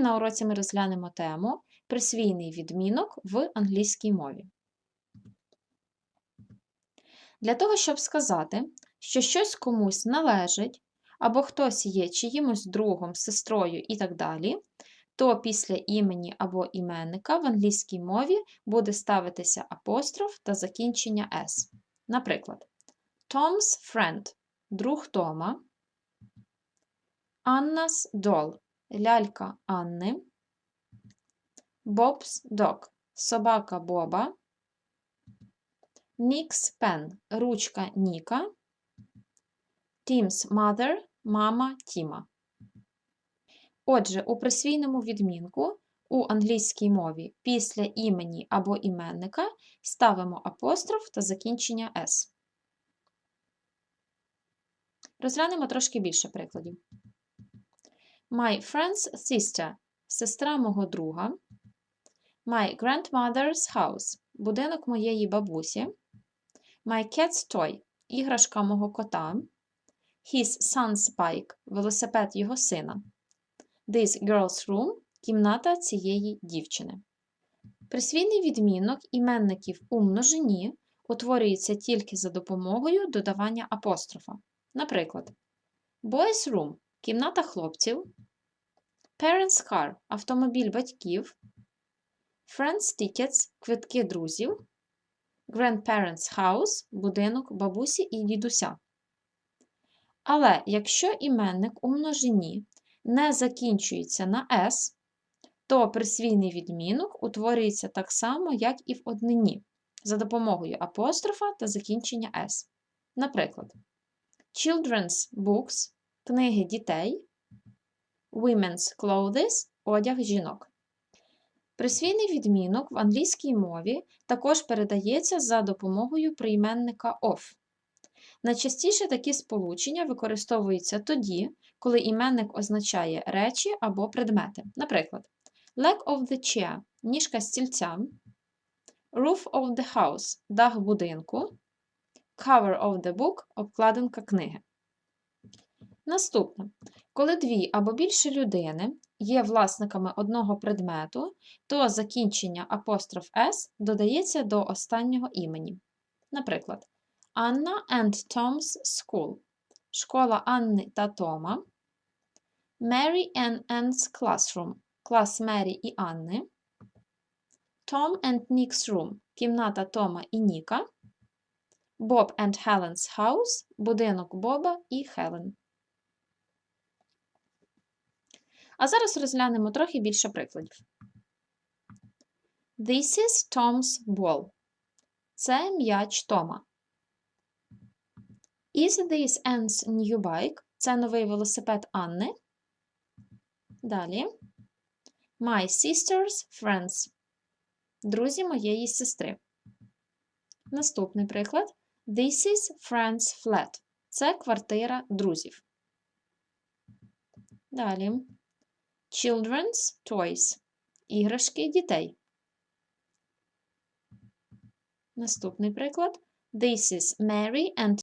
На уроці ми розглянемо тему присвійний відмінок в англійській мові. Для того, щоб сказати, що щось комусь належить, або хтось є чиїмось другом, сестрою і так далі, то після імені або іменника в англійській мові буде ставитися апостроф та закінчення S. Наприклад, Tom's friend друг Тома, Anna's doll лялька Анни, Bob's dog собака Боба, Nick's pen ручка Ніка, Tim's mother мама Тіма. Отже, у присвійному відмінку у англійській мові після імені або іменника ставимо апостроф та закінчення S. Розглянемо трошки більше прикладів. My friend's sister сестра мого друга. My grandmother's house будинок моєї бабусі. My cat's toy іграшка мого кота. His son's bike велосипед його сина. This girl's room кімната цієї дівчини. Присвійний відмінок іменників у множині утворюється тільки за допомогою додавання апострофа. Наприклад, Boys room кімната хлопців. Parents car автомобіль батьків. Friends tickets квитки друзів. Grandparents house будинок бабусі і дідуся. Але якщо іменник у множині не закінчується на S, то присвійний відмінок утворюється так само, як і в однині, за допомогою апострофа та закінчення S. Наприклад, Children's books книги дітей, Women's clothes одяг жінок. Присвійний відмінок в англійській мові також передається за допомогою прийменника of. Найчастіше такі сполучення використовуються тоді, коли іменник означає речі або предмети. Наприклад, leg of the chair ніжка стільця, roof of the house дах будинку, cover of the book обкладинка книги. Наступне. Коли дві або більше людини є власниками одного предмету, то закінчення апостроф S додається до останнього імені. Наприклад, Anna and Tom's School школа Анни та Тома, Mary and Anne's Classroom клас Мері і Анни, Tom and Nick's Room кімната Тома і Ніка, Bob and Helen's House будинок Боба і Хелен. А зараз розглянемо трохи більше прикладів. This is Tom's ball. Це м'яч Тома. Is this Anne's new bike? Це новий велосипед Анни. Далі. My sister's friends. Друзі моєї сестри. Наступний приклад. This is friend's flat. Це квартира друзів. Далі. Children's toys. Іграшки дітей. Наступний приклад. This is Mary and